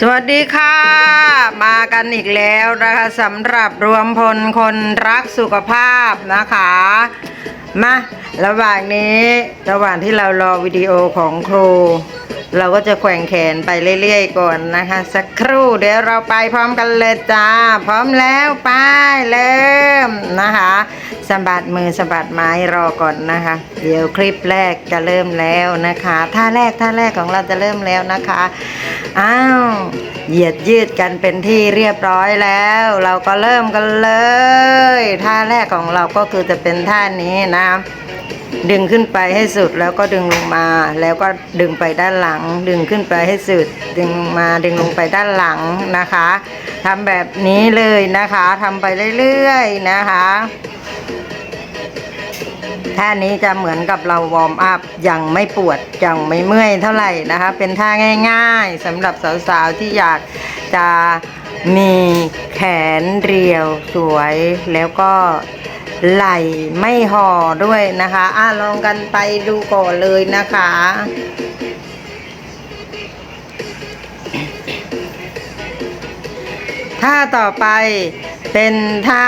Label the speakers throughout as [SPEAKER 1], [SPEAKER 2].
[SPEAKER 1] สวัสดีค่ะ มากันอีกแล้วนะคะสำหรับรวมพลคนรักสุขภาพนะคะมาระหว่างนี้ระหว่างที่เรารอวิดีโอของครู เราก็จะแกว่งแขนไปเรื่อยๆก่อนนะคะ สักครู่เดี๋ยวเราไปพร้อมกันเลยจ้า พร้อมแล้วไปเริ่มนะคะสะบัดมือสะบัดไม้รอก่อนนะคะ เดี๋ยวคลิปแรกจะเริ่มแล้วนะคะท่าแรกท่าแรกของเราจะเริ่มแล้วนะคะอ้าวเหยียดยืดกันเป็นที่เรียบร้อยแล้ว เราก็เริ่มกันเลย ท่าแรกของเราก็คือจะเป็นท่านี้นะ ดึงขึ้นไปให้สุดแล้วก็ดึงลงมา แล้วก็ดึงไปด้านหลัง ดึงขึ้นไปให้สุด ดึงมาดึงลงไปด้านหลังนะคะทำแบบนี้เลยนะคะทำไปเรื่อยๆนะคะท่านี้จะเหมือนกับเราวอร์มอัพยังไม่ปวดยังไม่เมื่อยเท่าไหร่นะคะ เป็นท่าง่ายๆสำหรับสาวๆที่อยากจะมีแขนเรียวสวยแล้วก็ ไหลไม่ห่อด้วยนะคะอะลองกันไปดูก่อนเลยนะคะท่าต่อไปเป็นท่า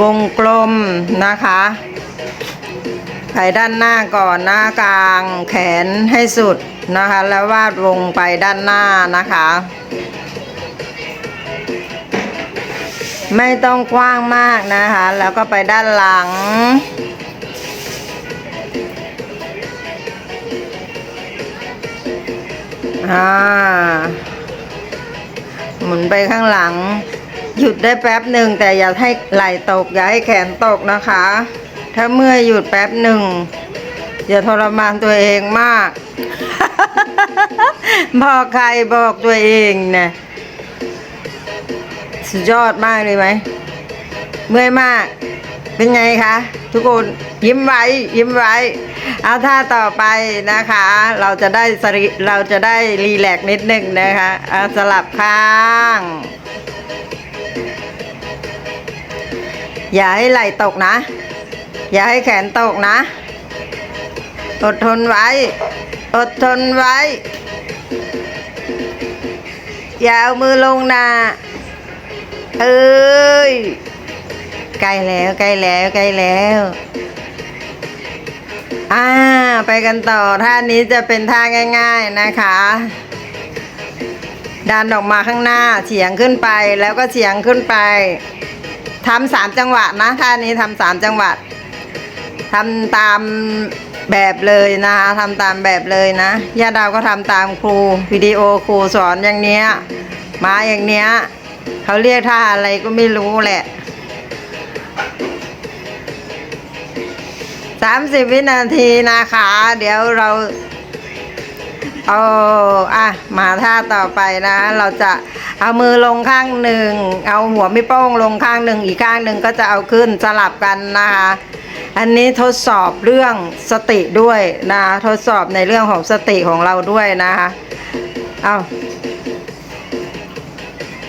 [SPEAKER 1] วงกลมนะคะไปด้านหน้าก่อนหน้ากลางแขนให้สุดนะคะ แล้ววาดวงไปด้านหน้านะคะ ไม่ต้องกว้างมากนะคะ แล้วก็ไปด้านหลัง อ่า หมุนไปข้างหลัง หยุดได้แป๊บหนึ่งแต่อย่าให้ไหล่ตก อย่าให้แขนตกนะคะ ถ้าเมื่อยหยุดแป๊บหนึ่งอย่าทรมานตัวเองมาก บอกใครบอกตัวเองนะ สุดยอดมากเลยไหมเมื่อยมาก เป็นไงคะ ทุกคนยิ้มไว้ยิ้มไว้เอาท่าต่อไปนะคะ เราจะได้สริเราจะได้รีแลกนิดนึงนะคะเอาสลับข้างอย่าให้ไหล่ตกนะ อย่าให้แขนตกนะ อดทนไว้ อดทนไว้ อย่าเอามือลงนะ เอ้ยใกล้แล้วใกล้แล้วใกล้แล้วอ่าไปกันต่อท่านี้จะเป็นท่าง่าย ๆนะคะดันออกมาข้างหน้าเฉียงขึ้นไปแล้วก็เฉียงขึ้นไปทำสามจังหวะนะท่านี้ทำสามจังหวะทำตามแบบเลยนะคะทำตามแบบเลยนะย่าดาวก็ทำตามครูวิดีโอครูสอนอย่างเนี้ยมาอย่างเนี้ย เขาเรียกท่าอะไรก็ไม่รู้แหละสามสิบวินาทีนะคะ เดี๋ยวเราเอาอะมาท่าต่อไปนะ เราจะเอามือลงข้างหนึ่ง เอาหัวไม่โป้งลงข้างหนึ่ง อีกข้างหนึ่งก็จะเอาขึ้นสลับกันนะคะ อันนี้ทดสอบเรื่องสติด้วยนะ ทดสอบในเรื่องของสติของเราด้วยนะคะ เอา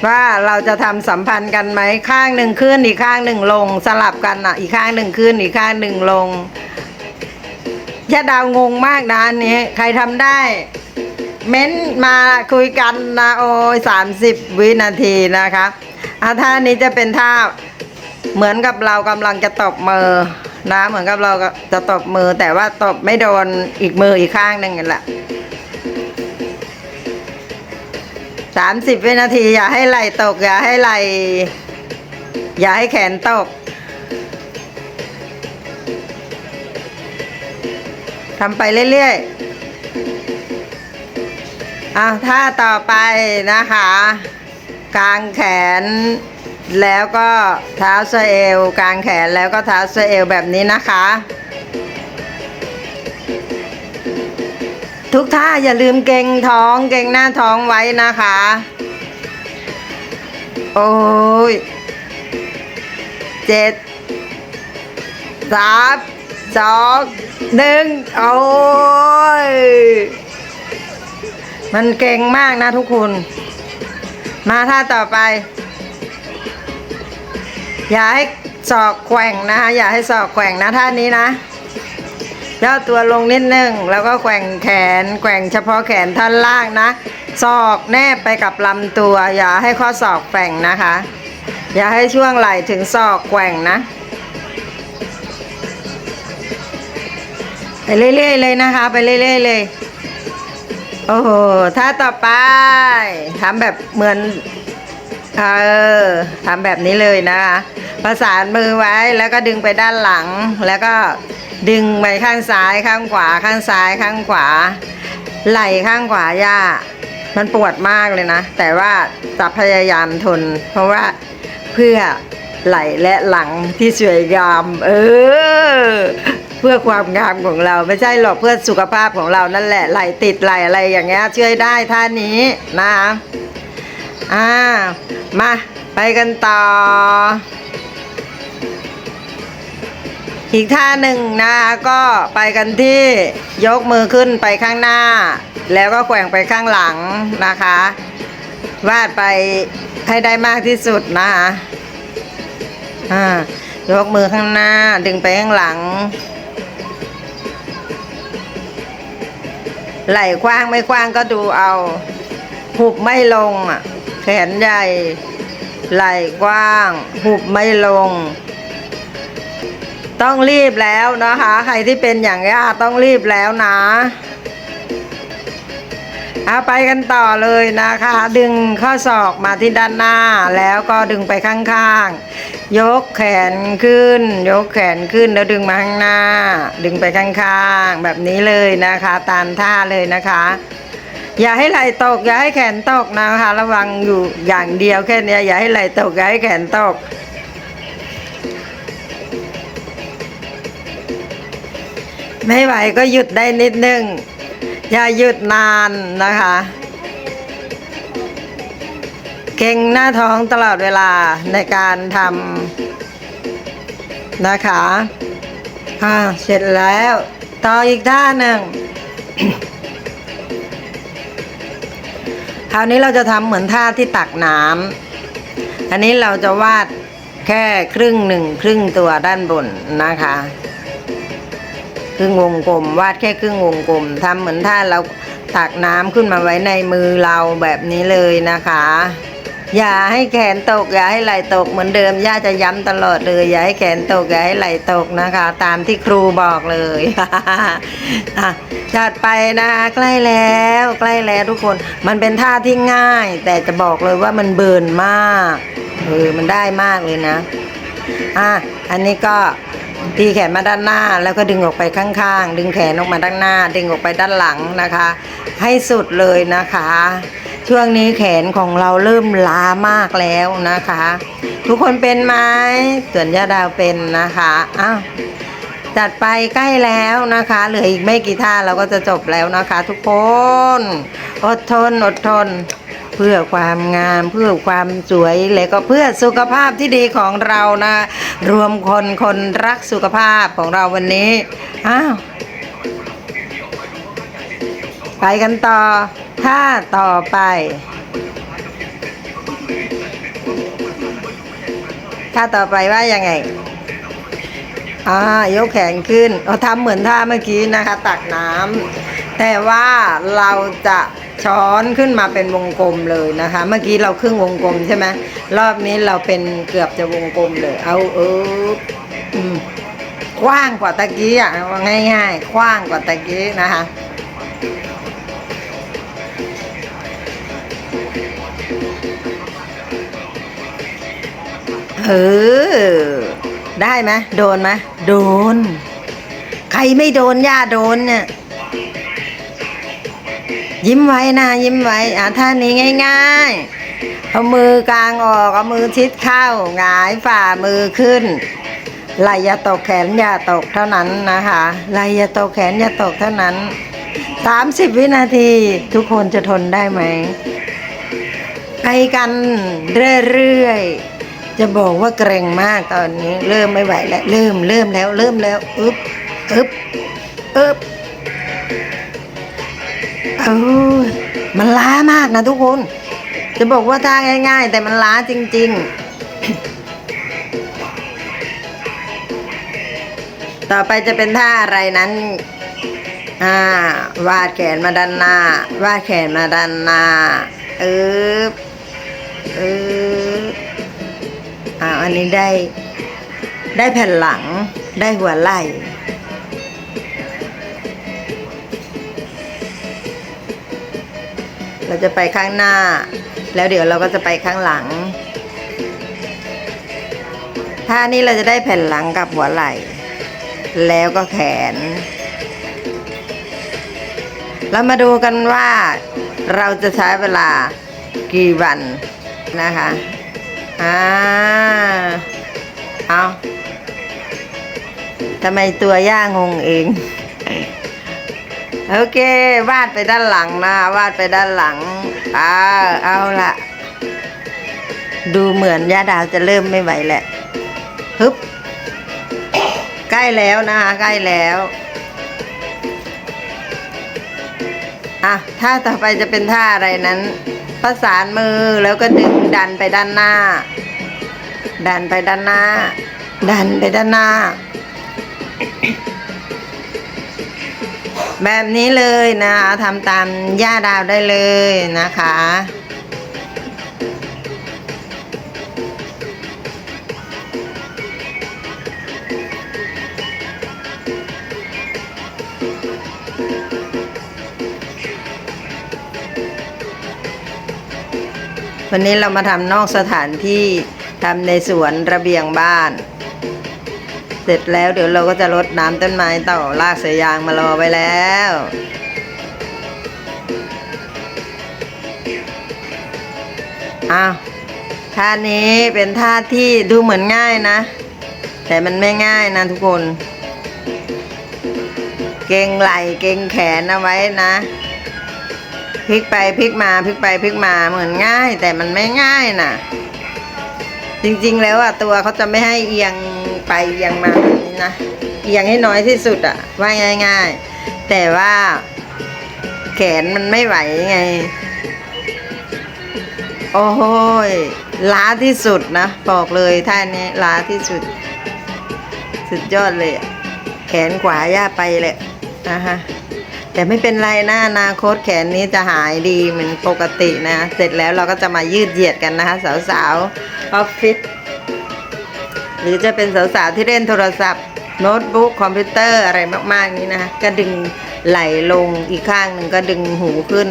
[SPEAKER 1] ว่าเราจะทำสัมพันธ์กันไหมข้างหนึ่งขึ้นอีกข้างหนึ่งลงสลับกันอะ อีกข้างหนึ่งขึ้นอีกข้างหนึ่งลงย่าดาวงงมากนะอันนี้ใครทำได้ เม้นมาคุยกันนะโอ้ยสามสิบวินาทีนะคะอะท่านี้จะเป็นท่าเหมือนกับเรากำลังจะตบมือนะเหมือนกับเราจะตบมือแต่ว่าตบไม่โดนอีกมืออีกข้างหนึ่งนั่นแหละ สามสิบวินาที อย่าให้ไหลตก อย่าให้ไหลอย่าให้แขนตกทำไปเรื่อยๆอะท่าต่อไปนะคะกางแขนแล้วก็เท้าสะเอวกางแขนแล้วก็เท้าสะเอวแบบนี้นะคะ ทุกท่าอย่าลืมเกรงท้องเกรงหน้าท้องไว้นะคะ โอ้ยเจ็ดสามสองหนึ่งโอ้ย มันเก่งมากนะทุกคน มาท่าต่อไป อย่าให้ศอกแกว่งนะคะอย่าให้ศอกแกว่งนะท่านี้นะ ย่อตัวลงนิดนึง แล้วก็แกว่งแขน แกว่งเฉพาะแขนท่อนล่างนะ ศอกแนบไปกับลำตัว อย่าให้ข้อศอกแกว่งนะคะ อย่าให้ช่วงไหล่ถึงศอกแกว่งนะไปเรื่อยๆเลยนะคะ ไปเรื่อยๆเลย โอ้โหท่าต่อไปทำแบบเหมือน เออทำแบบนี้เลยนะคะ ประสานมือไว้แล้วก็ดึงไปด้านหลังแล้วก็ ดึงไปข้างซ้ายข้างขวาข้างซ้ายข้างขวา ไหล่ข้างขวาย่า มันปวดมากเลยนะ แต่ว่าจะพยายามทน เพราะว่าเพื่อไหล่และหลังที่สวยงาม เออ เพื่อความงามของเราไม่ใช่หรอกเพื่อสุขภาพของเรานั่นแหละไหลติดไหลอะไรอย่างเงี้ยช่วยได้ท่านี้นะคะอ่ามาไปกันต่อ อีกท่าหนึ่งนะคะก็ไปกันที่ยกมือขึ้นไปข้างหน้า แล้วก็แกว่งไปข้างหลังนะคะ วาดไปให้ได้มากที่สุดนะคะอ่ายกมือข้างหน้าดึงไปข้างหลัง ไหล่กว้างไม่กว้างก็ดูเอาหุบไม่ลงอะแขนใหญ่ ไหล่กว้าง หุบไม่ลง ต้องรีบแล้วนะคะ ใครที่เป็นอย่างย่าต้องรีบแล้วนะเอาไปกันต่อเลยนะคะ ดึงข้อศอกมาที่ด้านหน้า แล้วก็ดึงไปข้างๆ ยกแขนขึ้น ยกแขนขึ้นแล้วดึงมาข้างหน้า ดึงไปข้างๆ แบบนี้เลยนะคะ ตามท่าเลยนะคะ อย่าให้ไหล่ตก อย่าให้แขนตกนะคะ ระวังอยู่อย่างเดียวแค่นี้อย่าให้ไหล่ตกอย่าให้แขนตก ไม่ไหวก็หยุดได้นิดนึง อย่าหยุดนานนะคะ เก่งหน้าท้องตลอดเวลาในการทำนะคะอ่าเสร็จแล้ว ต่ออีกท่าหนึ่งคราวนี้เราจะทำเหมือนท่าที่ตักน้ำอันนี้เราจะวาดแค่ครึ่งหนึ่งครึ่งตัวด้านบนนะคะ ครึ่งวงกลม วาดแค่ครึ่งวงกลมทำเหมือนถ้าเราตักน้ำขึ้นมาไว้ในมือเราแบบนี้เลยนะคะ อย่าให้แขนตก อย่าให้ไหล่ตกเหมือนเดิมย่าจะย้ำตลอดเลย อย่าให้แขนตกอย่าให้ไหล่ตกนะคะ ตามที่ครูบอกเลยอะจัดไปนะคะใกล้แล้วใกล้แล้วทุกคน มันเป็นท่าที่ง่าย แต่จะบอกเลยว่ามันเบิร์นมากเออมันได้มากเลยนะอะอันนี้ก็ ตีแขนมาด้านหน้าแล้วก็ดึงออกไปข้างๆ ดึงแขนออกมาด้านหน้า ดึงออกไปด้านหลังนะคะ ให้สุดเลยนะคะ ช่วงนี้แขนของเราเริ่มล้ามากแล้วนะคะ ทุกคนเป็นไหมส่วนยาดาวเป็นนะคะอ้าวจัดไปใกล้แล้วนะคะ เหลืออีกไม่กี่ท่าเราก็จะจบแล้วนะคะ ทุกคน อดทนอดทน เพื่อความงามเพื่อความสวยและก็เพื่อสุขภาพที่ดีของเรานะ รวมคนคนรักสุขภาพของเราวันนี้อ้าวไปกันต่อท่าต่อไปท่าต่อไปว่ายังไงอ่ายกแขนขึ้นเราทำเหมือนท่าเมื่อกี้นะคะ ตักน้ำแต่ว่าเราจะ ช้อนขึ้นมาเป็นวงกลมเลยนะคะ เมื่อกี้เราครึ่งวงกลมใช่ไหมรอบนี้เราเป็นเกือบจะวงกลมเลย เอาเอออืมกว้างกว่าตะกี้อะว่าง่ายๆกว้างกว่าตะกี้นะคะเออได้ไหมโดนไหมโดน ใครไม่โดนย่าโดนเนี่ย ยิ้มไว้นะยิ้มไว้อะท่านี้ง่ายๆเอามือกลางออกเอามือชิดเข้าหงายฝ่ามือขึ้นไหลอย่าตกแขนอย่าตกเท่านั้นนะคะไหลอย่าตกแขนอย่าตกเท่านั้นสามสิบวินาทีทุกคนจะทนได้ไหมไปกันเรื่อยๆจะบอกว่าเกรงมากตอนนี้ เริ่มไม่ไหวแล้วเริ่มเริ่มแล้ว เริ่มแล้วอึบอึบอึบ เออมันล้ามากนะทุกคน จะบอกว่าท่าง่าย ๆ แต่มันล้าจริง ๆ ต่อไปจะเป็นท่าอะไรนั้น อ่า วาดแขนมาด้านหน้า วาดแขนมาด้านหน้า เออเอออ่าอันนี้ได้ ได้แผ่นหลัง ได้หัวไหล่ เราจะไปข้างหน้า แล้วเดี๋ยวเราก็จะไปข้างหลังท่านี้เราจะได้แผ่นหลังกับหัวไหล่ แล้วก็แขน เรามาดูกันว่าเราจะใช้เวลากี่วันนะคะอ่าเอาทำไมตัวย่างงเอง โอเค วาดไปด้านหลังนะ วาดไปด้านหลังอ่าเอาละดูเหมือนย่าดาวจะเริ่มไม่ไหวแหละฮึบใกล้แล้วนะคะใกล้แล้วอะท่าต่อไปจะเป็นท่าอะไรนั้น ประสานมือแล้วก็ดึงดันไปด้านหน้า ดันไปด้านหน้า ดันไปด้านหน้า แบบนี้เลยนะคะทำตามย่าดาวได้เลยนะคะวันนี้เรามาทำนอกสถานที่ทำในสวนระเบียงบ้าน เสร็จแล้วเดี๋ยวเราก็จะรดน้ำต้นไม้ต่อลากสายยางมารอไว้แล้วอ้าวท่านี้เป็นท่าที่ดูเหมือนง่ายนะ แต่มันไม่ง่ายนะทุกคน เก่งไหล่เก่งแขนเอาไว้นะพลิกไปพลิกมาพลิกไปพลิกมาเหมือนง่าย แต่มันไม่ง่ายน่ะ จริงๆแล้วอะตัวเขาจะไม่ให้เอียง ไปเอียงมาแบบนี้นะเอียงให้น้อยที่สุดอะว่าง่าย ๆ แต่ว่าแขนมันไม่ไหวไง โอ้โหยล้าที่สุดนะบอกเลยท่านี้ล้าที่สุด สุดยอดเลย แขนขวาย่าไปเลยนะฮะแต่ไม่เป็นไรนะอนาคตแขนนี้จะหายดีเหมือนปกตินะ เสร็จแล้วเราก็จะมายืดเหยียดกันนะคะสาวๆออฟฟิศ หรือจะเป็นสาวๆที่เล่นโทรศัพท์ โน้ตบุ๊กคอมพิวเตอร์อะไรมาก ๆ นี้นะคะก็ดึงไหลลงอีกข้างหนึ่งก็ดึงหูขึ้น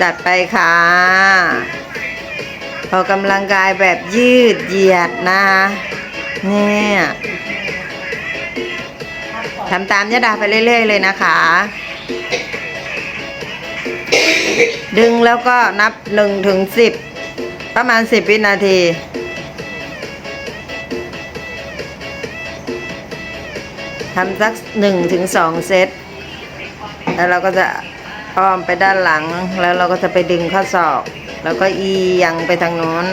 [SPEAKER 1] จัดไปค่ะออกกำลังกายแบบยืดเหยียดนะคะเนี่ยทำตามยะดาไปเรื่อย ๆ เลยนะคะ ดึงแล้วก็นับหนึ่งถึงสิบ ประมาณสิบวินาที ทำสักหนึ่งถึงสองเซต แล้วเราก็จะอ้อมไปด้านหลัง แล้วเราก็จะไปดึงข้อศอก แล้วก็เอียงไปทางโน้น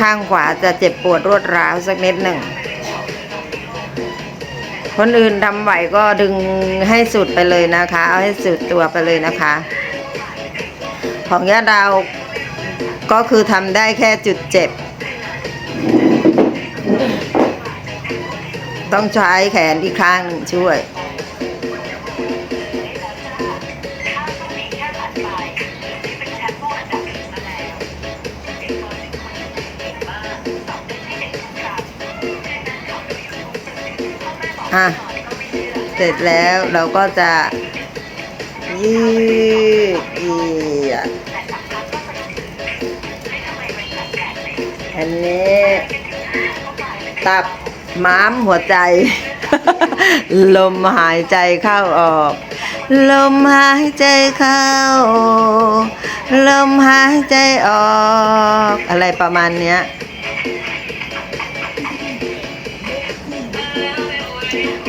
[SPEAKER 1] ข้างขวาจะเจ็บปวดรวดร้าวสักนิดหนึ่ง คนอื่นทำไหวก็ดึงให้สุดไปเลยนะคะ เอาให้สุดตัวไปเลยนะคะ ของย่าดาว ก็คือทำได้แค่จุดเจ็บ ต้องใช้แขนอีกข้างช่วย อะ เสร็จแล้วเราก็จะยืดเห ตับม้ามหัวใจ ลมหายใจเข้าออก ลมหายใจเข้า ลมหายใจออก อะไรประมาณเนี้ย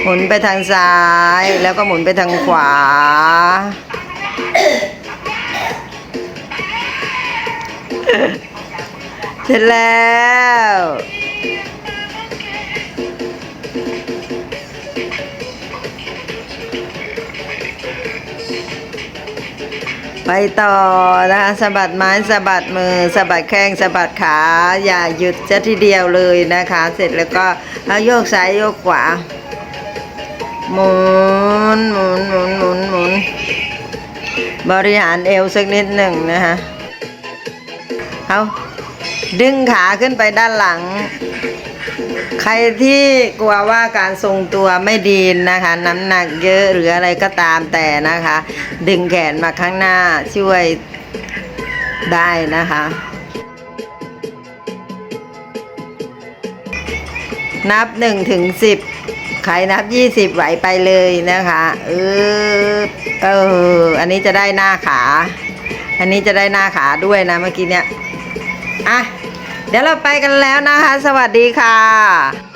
[SPEAKER 1] หมุนไปทางซ้าย แล้วก็หมุนไปทางขวา เสร็จแล้ว ไปต่อนะคะสะบัดไม้สะบัดมือสะบัดแข้งสะบัดขา อย่าหยุดจะทีเดียวเลยนะคะ เสร็จแล้วก็โยกซ้ายโยกขวาหมุนหมุนหมุนหมุนหมุนบริหารเอวสักนิดหนึ่งนะคะเอา ดึงขาขึ้นไปด้านหลัง ใครที่กลัวว่าการทรงตัวไม่ดีนะคะ น้ำหนักเยอะหรืออะไรก็ตามแต่นะคะ ดึงแขนมาข้างหน้าช่วยได้นะคะนับหนึ่งถึงสิบใครนับยี่สิบไหวไปเลยนะคะเออเออ อันนี้จะได้หน้าขา อันนี้จะได้หน้าขาด้วยนะเมื่อกี้เนี่ยอะ เดี๋ยวเราไปกันแล้วนะคะ สวัสดีค่ะ